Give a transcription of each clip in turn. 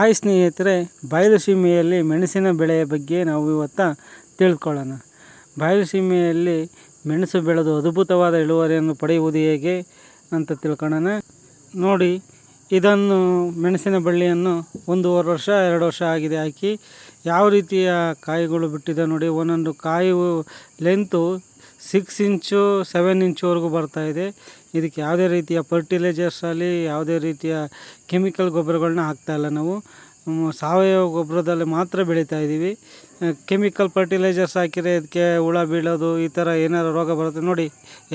Hi ಸ್ನೇಹಿತರೆ ಬಯಲು ಸೀಮೆಯಲ್ಲಿ ಮೆಣಸಿನ ಬೆಳೆಯ ಬಗ್ಗೆ ನಾವು ಇವತ್ತ ತಿಳ್ಕೊಳ್ಳೋಣ. ಬಯಲು ಸೀಮೆಯಲ್ಲಿ ಮೆಣಸು ಬೆಳೆದು ಅದ್ಭುತವಾದ ಇಳುವರಿಯನ್ನು ಪಡೆಯುವುದು ಹೇಗೆ ಅಂತ ತಿಳ್ಕೊಳ್ಳೋಣ. ನೋಡಿ, ಇದನ್ನು ಮೆಣಸಿನ ಬಳ್ಳಿಯನ್ನು ಒಂದೂವರೆ ವರ್ಷ, ಎರಡು ವರ್ಷ ಆಗಿದೆ ಹಾಕಿ ಯಾವ ರೀತಿಯ ಕಾಯಿಗಳು ಬಿಟ್ಟಿದೆ ನೋಡಿ. ಒಂದೊಂದು ಕಾಯಿ ಲೆಂತು ಸಿಕ್ಸ್ ಇಂಚು ಸೆವೆನ್ ಇಂಚುವರೆಗೂ ಬರ್ತಾ ಇದೆ. ಇದಕ್ಕೆ ಯಾವುದೇ ರೀತಿಯ ಫರ್ಟಿಲೈಸರ್ಸ್ ಆಗಲಿ ಯಾವುದೇ ರೀತಿಯ ಕೆಮಿಕಲ್ ಗೊಬ್ಬರಗಳನ್ನ ಹಾಕ್ತಾ ಇಲ್ಲ ನಾವು. ಸಾವಯವ ಗೊಬ್ಬರದಲ್ಲಿ ಮಾತ್ರ ಬೆಳೀತಾ ಇದ್ದೀವಿ ಕೆಮಿಕಲ್ ಫರ್ಟಿಲೈಜರ್ಸ್ ಹಾಕಿದರೆ ಇದಕ್ಕೆ ಹುಳ ಬೀಳೋದು, ಈ ಥರ ಏನಾರು ರೋಗ ಬರುತ್ತೆ ನೋಡಿ,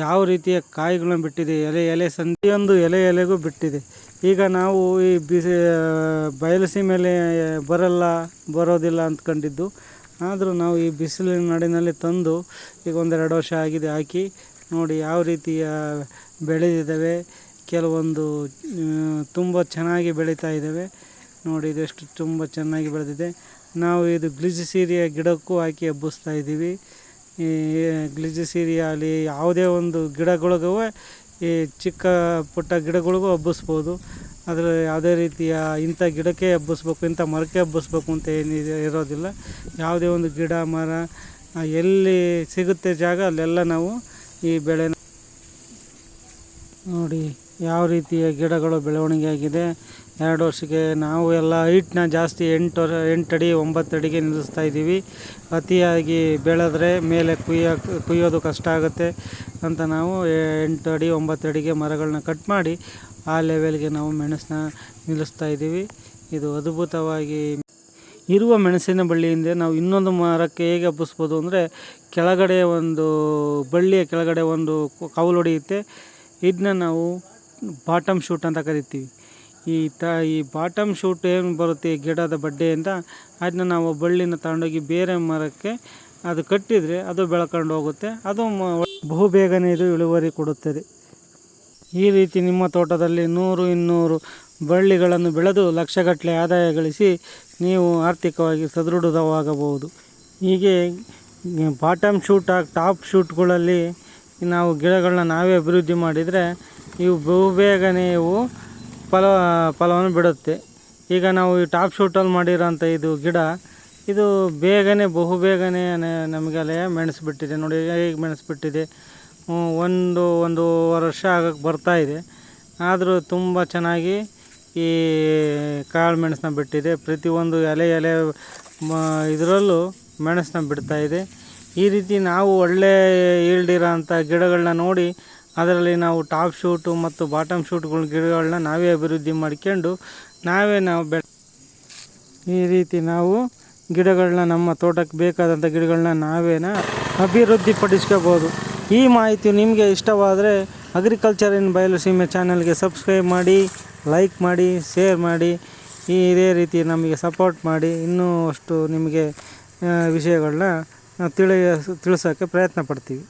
ಯಾವ ರೀತಿಯ ಕಾಯಿಗಳನ್ನ ಬಿಟ್ಟಿದೆ, ಎಲೆ ಎಲೆ ಸಂದಿಯೊಂದು ಎಲೆ, ಎಲೆಗೂ ಬಿಟ್ಟಿದೆ. ಈಗ ನಾವು ಈ ಬಿಸಿ ಬಯಲು ಸೀಮೆಲೆ ಬರಲ್ಲ, ಬರೋದಿಲ್ಲ ಅಂದ್ಕೊಂಡಿದ್ದು. ಆದರೂ ನಾವು ಈ ಬಿಸಿಲಿನ ನಾಡಿನಲ್ಲಿ ತಂದು ಈಗ ಒಂದೆರಡು ವರ್ಷ ಆಗಿದೆ ಹಾಕಿ ನೋಡಿ ಯಾವ ರೀತಿಯ ಬೆಳೆದಿದ್ದಾವೆ, ಕೆಲವೊಂದು ತುಂಬ ಚೆನ್ನಾಗಿ ಬೆಳೀತಾ ಇದ್ದಾವೆ. ನೋಡಿ ಇದೆಷ್ಟು ತುಂಬ ಚೆನ್ನಾಗಿ ಬೆಳೆದಿದೆ. ನಾವು ಇದು ಗ್ಲಿಜಿಸೀರಿಯ ಗಿಡಕ್ಕೂ ಹಾಕಿ ಹಬ್ಬಿಸ್ತಾ ಇದ್ದೀವಿ. ಈ ಗ್ಲಿಜಿಸೀರಿಯ ಆಗಲಿ ಯಾವುದೇ ಒಂದು ಗಿಡಗಳಿಗೂ ಈ ಚಿಕ್ಕ ಪುಟ್ಟ ಗಿಡಗಳಿಗೂ ಹಬ್ಬಿಸ್ಬೋದು. ಆದರೆ ಯಾವುದೇ ರೀತಿಯ ಇಂಥ ಗಿಡಕ್ಕೆ ಹಬ್ಬಿಸ್ಬೇಕು, ಇಂಥ ಮರಕ್ಕೆ ಹಬ್ಬಿಸ್ಬೇಕು ಅಂತ ಏನಿದೆ ಇರೋದಿಲ್ಲ. ಯಾವುದೇ ಒಂದು ಗಿಡ, ಮರ ಎಲ್ಲಿ ಸಿಗುತ್ತೆ ಜಾಗ ಅಲ್ಲೆಲ್ಲ ನಾವು ಈ ಬೆಳೆನ ನೋಡಿ ಯಾವ ರೀತಿಯ ಗಿಡಗಳು ಬೆಳವಣಿಗೆ ಆಗಿದೆ. ಎರಡು ವರ್ಷಕ್ಕೆ ನಾವು ಎಲ್ಲ ಹೈಟ್ನ ಜಾಸ್ತಿ ಎಂಟು ಎಂಟು ಅಡಿ, ಒಂಬತ್ತು ಅಡಿಗೆ ನಿಲ್ಲಿಸ್ತಾ ಇದ್ದೀವಿ. ಅತಿಯಾಗಿ ಬೆಳೆದ್ರೆ ಮೇಲೆ ಕುಯ್ಯ, ಕುಯ್ಯೋದು ಕಷ್ಟ ಆಗುತ್ತೆ ಅಂತ ನಾವು ಎಂಟು ಅಡಿ, ಒಂಬತ್ತು ಅಡಿಗೆ ಮರಗಳನ್ನ ಕಟ್ ಮಾಡಿ ಆ ಲೆವೆಲ್ಗೆ ನಾವು ಮೆಣಸನ್ನ ನಿಲ್ಲಿಸ್ತಾ ಇದ್ದೀವಿ. ಇದು ಅದ್ಭುತವಾಗಿ ಇರುವ ಮೆಣಸಿನ ಬಳ್ಳಿಯಿಂದ ನಾವು ಇನ್ನೊಂದು ಮರಕ್ಕೆ ಹೇಗೆ ಹಬ್ಬಿಸ್ಬೋದು ಅಂದರೆ ಕೆಳಗಡೆ ಒಂದು ಬಳ್ಳಿಯ ಕೆಳಗಡೆ ಒಂದು ಕೌಲು ಹೊಡೆಯುತ್ತೆ ಇದನ್ನ ನಾವು ಬಾಟಮ್ ಶೂಟ್ ಅಂತ ಕರಿತೀವಿ. ಈ ತ ಈ ಬಾಟಮ್ ಶೂಟ್ ಏನು ಬರುತ್ತೆ ಗಿಡದ ಬಡ್ಡೆಯಿಂದ ಅದನ್ನ ನಾವು ಬಳ್ಳಿನ ತಗೊಂಡೋಗಿ ಬೇರೆ ಮರಕ್ಕೆ ಅದು ಕಟ್ಟಿದರೆ ಅದು ಬೆಳ್ಕೊಂಡು ಹೋಗುತ್ತೆ ಅದು ಬಹುಬೇಗನೆ ಬಹು ಬೇಗನೆ ಇದು ಇಳುವರಿ ಕೊಡುತ್ತದೆ. ಈ ರೀತಿ ನಿಮ್ಮ ತೋಟದಲ್ಲಿ ನೂರು ಇನ್ನೂರು ಬಳ್ಳಿಗಳನ್ನು ಬೆಳೆದು ಲಕ್ಷಗಟ್ಟಲೆ ಆದಾಯ ಗಳಿಸಿ ನೀವು ಆರ್ಥಿಕವಾಗಿ ಸದೃಢವಾಗಬಹುದು. ಹೀಗೆ ಬಾಟಮ್ ಶೂಟ್ ಟಾಪ್ ಶೂಟ್ಗಳಲ್ಲಿ ನಾವು ಗಿಡಗಳನ್ನ ನಾವೇ ಅಭಿವೃದ್ಧಿ ಮಾಡಿದರೆ ಇವು ಬಹುಬೇಗನೆ ಇವು ಫಲ, ಫಲವನ್ನು ಬಿಡುತ್ತೆ. ಈಗ ನಾವು ಈ ಟಾಪ್ ಶೂಟಲ್ಲಿ ಮಾಡಿರೋಂಥ ಇದು ಗಿಡ, ಇದು ಬೇಗನೆ ಬಹು ಬೇಗನೆ ನ- ನಮಗೆ ಅಲ್ಲೇ ಮೆಣಸು ಬಿಟ್ಟಿದೆ. ನೋಡಿ ಹೇಗೆ ಮೆಣಸು ಬಿಟ್ಟಿದೆ. ಒಂದು ಒಂದು ವರ್ಷ ಆಗಕ್ಕೆ ಇದೆ. ಆದರೂ ತುಂಬ ಚೆನ್ನಾಗಿ ಈ ಕಾಳು ಮೆಣಸನ್ನ ಬಿಟ್ಟಿದೆ. ಪ್ರತಿಯೊಂದು ಎಲೆ ಎಲೆ, ಮ, ಇದರಲ್ಲೂ ಮೆಣಸನ್ನ ಬಿಡ್ತಾ ಇದೆ. ಈ ರೀತಿ ನಾವು ಒಳ್ಳೆ ಈಲ್ಡ್ ಗಿಡಗಳನ್ನ ನೋಡಿ, ಅದರಲ್ಲಿ ನಾವು ಟಾಪ್ ಶೂಟು ಮತ್ತು ಬಾಟಮ್ ಶೂಟ್ಗಳ ಗಿಡಗಳನ್ನ ನಾವೇ ಅಭಿವೃದ್ಧಿ ಮಾಡ್ಕೊಂಡು, ನಾವೇ ನಾವು ಬೆ, ಈ ರೀತಿ ನಾವು ಗಿಡಗಳನ್ನ ನಮ್ಮ ತೋಟಕ್ಕೆ ಬೇಕಾದಂಥ ಗಿಡಗಳನ್ನ ನಾವೇನ ಅಭಿವೃದ್ಧಿ ಪಡಿಸ್ಕೋಬೋದು ಈ ಮಾಹಿತಿ ನಿಮಗೆ ಇಷ್ಟವಾದರೆ ಅಗ್ರಿಕಲ್ಚರ್ ಇನ್ ಬಯಲು ಸೀಮೆ ಚಾನಲ್ಗೆ ಸಬ್ಸ್ಕ್ರೈಬ್ ಮಾಡಿ ಲೈಕ್ ಮಾಡಿ ಶೇರ್ ಮಾಡಿ, ಈ ಇದೇ ರೀತಿ ನಮಗೆ ಸಪೋರ್ಟ್ ಮಾಡಿ. ಇನ್ನೂ ಅಷ್ಟು ನಿಮಗೆ ವಿಷಯಗಳನ್ನ ನಾವು ತಿಳಿಯ ತಿಳಿಸೋಕ್ಕೆ ಪ್ರಯತ್ನ ಪಡ್ತೀವಿ.